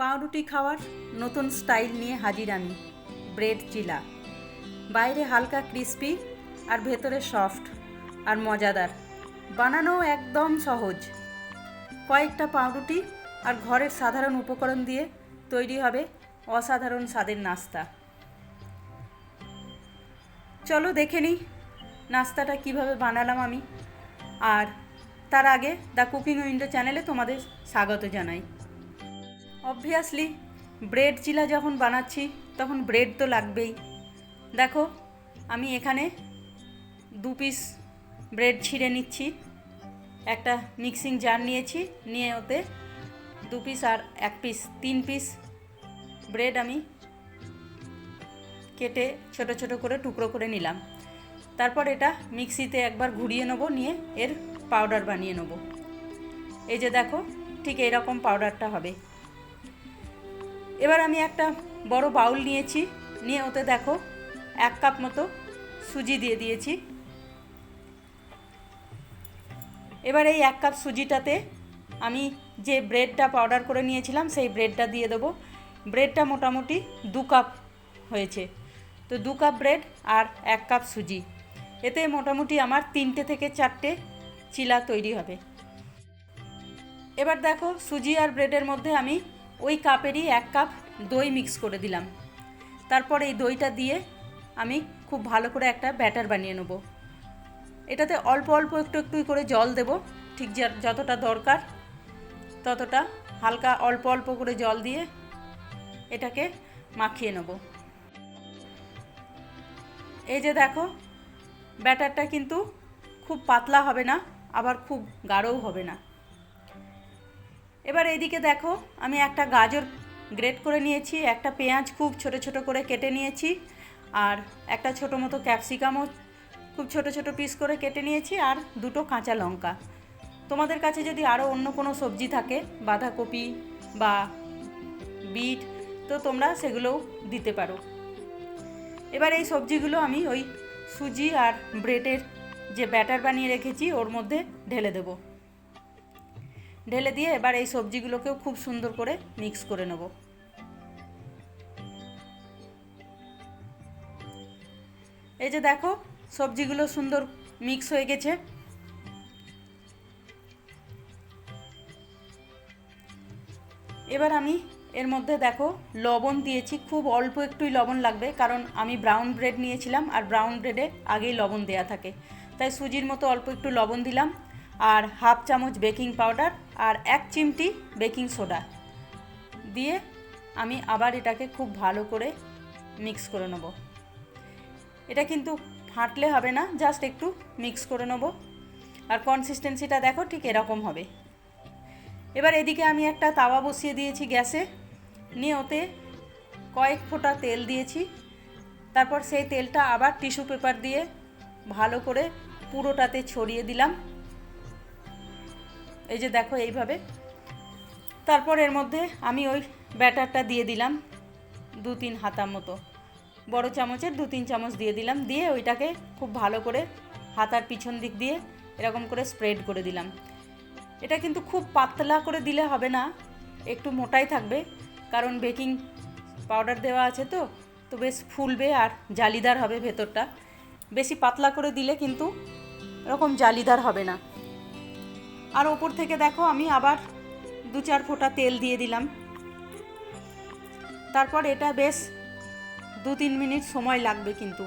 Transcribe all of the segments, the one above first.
পাউরুটি খাওয়ার নতুন স্টাইল নিয়ে হাজির আমি, ব্রেড চিলা। বাইরে হালকা ক্রিস্পি আর ভেতরে সফট আর মজাদার। বানানো একদম সহজ। কয়েকটা পাউরুটি আর ঘরের সাধারণ উপকরণ দিয়ে তৈরি হবে অসাধারণ স্বাদের নাস্তা। চলো দেখে নিই নাস্তাটা কীভাবে বানালাম আমি। আর তার আগে দ্য কুকিং উইন্ডো চ্যানেলে তোমাদের স্বাগত জানাই। অবভিয়াসলি ব্রেড চিলা যখন বানাচ্ছি তখন ব্রেড তো লাগবেই দেখো আমি এখানে দু পিস ব্রেড ছিঁড়ে নিচ্ছি একটা মিক্সিং জার নিয়েছি নিয়ে ওতে দু পিস আর এক পিস তিন পিস ব্রেড আমি কেটে ছোট ছোট করে টুকরো করে নিলাম তারপর এটা মিক্সিতে একবার ঘুরিয়ে নেব নিয়ে এর পাউডার বানিয়ে নেব এই যে দেখো ঠিক এরকম পাউডারটা হবে এবার আমি একটা বড় বাউল নিয়েছি। নিয়ে ওতে দেখো, এক কাপ মতো সুজি দিয়ে দিয়েছি। এবার এই এক কাপ সুজিটাতে আমি যে ব্রেডটা পাউডার করে নিয়েছিলাম, সেই ব্রেডটা দিয়ে দেবো। ব্রেডটা মোটামুটি দু কাপ হয়েছে। তো দু কাপ ব্রেড আর এক কাপ সুজি। এতে মোটামুটি আমার তিনটে থেকে চারটে চিলা তৈরি হবে। এবার দেখো, সুজি আর ব্রেডের মধ্যে আমি ওই কাপেরই এক কাপ দই মিক্স করে দিলাম। তারপর এই দইটা দিয়ে আমি খুব ভালো করে একটা ব্যাটার বানিয়ে নেব। এটাতে অল্প অল্প একটু একটু করে জল দেব, ঠিক যতটা দরকার ততটা হালকা অল্প অল্প করে জল দিয়ে এটাকে মাখিয়ে নেব। এই যে দেখো, ব্যাটারটা কিন্তু খুব পাতলা হবে না, আবার খুব গাঢ়ও হবে না। এবার এইদিকে দেখো, আমি একটা গাজর গ্রেট করে নিয়েছি, একটা পেঁয়াজ খুব ছোট ছোট করে কেটে নিয়েছি, আর একটা ছোট মতো ক্যাপসিকামও খুব ছোট ছোট পিস করে কেটে নিয়েছি, আর দুটো কাঁচা লঙ্কা। তোমাদের কাছে যদি আরও অন্য কোনো সবজি থাকে, বাঁধাকপি বা বিট, তো তোমরা সেগুলোও দিতে পারো। এবার এই সবজিগুলো আমি ওই সুজি আর ব্রেডের যে ব্যাটার বানিয়ে রেখেছি, ওর মধ্যে ঢেলে দেবো। ঢেলে দিয়ে এবার এই সবজিগুলোকেও খুব সুন্দর করে মিক্স করে নেব। এই যে দেখো, সবজিগুলো সুন্দর মিক্স হয়ে গেছে। এবার আমি এর মধ্যে দেখো, লবণ দিয়েছি। খুব অল্প একটুই লবণ লাগবে, কারণ আমি ব্রাউন ব্রেড নিয়েছিলাম, আর ব্রাউন ব্রেডে আগেই লবণ দেয়া থাকে। তাই সুজির মতো অল্প একটু লবণ দিলাম। আর হাফ চামচ বেকিং পাউডার আর এক চিমটি বেকিং সোডা। দিয়ে আমি আবার এটাকে খুব ভালো করে মিক্স করে নেব। এটা কিন্তু ফাটলে হবে না, জাস্ট একটু মিক্স করে নেব। আর কনসিস্টেন্সিটা দেখো ঠিক এরকম হবে। এবার এদিকে আমি একটা তাওয়া বসিয়ে দিয়েছি গ্যাসে। নিয়ে ওতে কয়েক ফোঁটা তেল দিয়েছি। তারপর সেই তেলটা আবার টিস্যু পেপার দিয়ে ভালো করে পুরোটাতে ছড়িয়ে দিলাম। এই যে দেখো এইভাবে। তারপর এর মধ্যে আমি ওই ব্যাটারটা দিয়ে দিলাম দু তিন হাতা মতো। বড় চামচের দু তিন চামচ দিয়ে দিলাম, দিয়ে ওইটাকে খুব ভালো করে হাতার পিছন দিক দিয়ে এরকম করে স্প্রেড করে দিলাম। এটা কিন্তু খুব পাতলা করে দিলে হবে না, একটু মোটাই থাকবে, কারণ বেকিং পাউডার দেওয়া আছে তো তো বেশ ফুলবে আর জালিদার হবে ভেতরটা। বেশি পাতলা করে দিলে কিন্তু এরকম জালিদার হবে না। আর ওপর থেকে দেখো আমি আবার দু চার ফোঁটা তেল দিয়ে দিলাম। তারপর এটা বেশ দু তিন মিনিট সময় লাগবে কিন্তু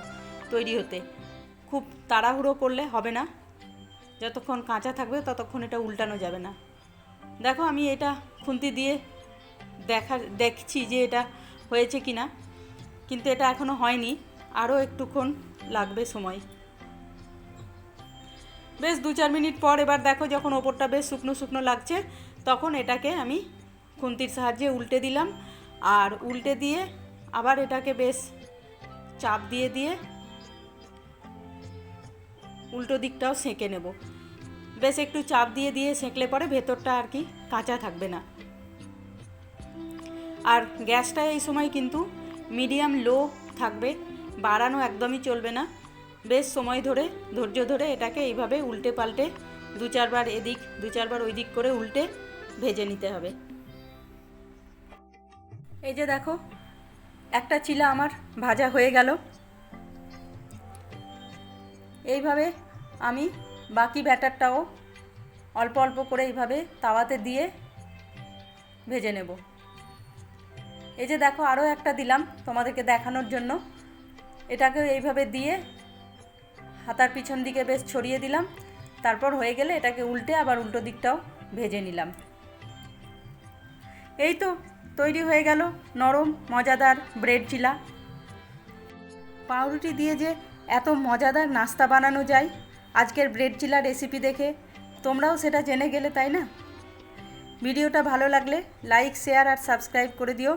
তৈরি হতে। খুব তাড়াহুড়ো করলে হবে না। যতক্ষণ কাঁচা থাকবে ততক্ষণ এটা উল্টানো যাবে না। দেখো আমি এটা খুন্তি দিয়ে দেখা, দেখছি যে এটা হয়েছে কি না কিন্তু এটা এখনও হয়নি। আরও একটুক্ষণ লাগবে সময়। বেশ দু চার মিনিট পর এবার দেখো যখন ওপরটা বেশ শুকনো শুকনো লাগছে, তখন এটাকে আমি খুন্তির সাহায্যে উল্টে দিলাম। আর উল্টে দিয়ে আবার এটাকে বেশ চাপ দিয়ে দিয়ে উল্টো দিকটাও সেঁকে নেব। বেশ একটু চাপ দিয়ে দিয়ে সেঁকলে পরে ভেতরটা আর কি কাঁচা থাকবে না। আর গ্যাসটা এই সময় কিন্তু মিডিয়াম লো থাকবে, বাড়ানো একদমই চলবে না। বেশ সময় ধরে, ধৈর্য ধরে এটাকে এইভাবে উল্টে পাল্টে দু চারবার এদিক, দু চারবার ওই দিক করে উল্টে ভেজে নিতে হবে। এই যে দেখো, একটা চিলা আমার ভাজা হয়ে গেল। এইভাবে আমি বাকি ব্যাটারটাও অল্প অল্প করে এইভাবে তাওয়াতে দিয়ে ভেজে নেব। এই যে দেখো, আরও একটা দিলাম তোমাদেরকে দেখানোর জন্য। এটাকে এইভাবে দিয়ে হাতার পিছন দিকে বেশ ছড়িয়ে দিলাম। তারপর হয়ে গেলে এটাকে উল্টে আবার উল্টো দিকটাও ভেজে নিলাম। এই তো, তৈরি হয়ে গেল নরম, মজাদার ব্রেড চিলা। পাউরুটি দিয়ে যে এত মজাদার নাস্তা বানানো যায়, আজকের ব্রেড চিলা রেসিপি দেখে। তোমরাও সেটা জেনে গেলে, তাই না? ভিডিওটা ভালো লাগলে লাইক, শেয়ার আর সাবস্ক্রাইব করে দিও।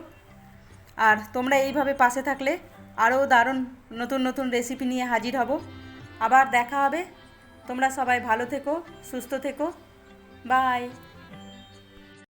আর তোমরা এইভাবে পাশে থাকলে আরও দারুণ নতুন নতুন রেসিপি নিয়ে হাজির হব। আবার দেখা হবে। তোমরা সবাই ভালো থেকো সুস্থ থেকো। বাই।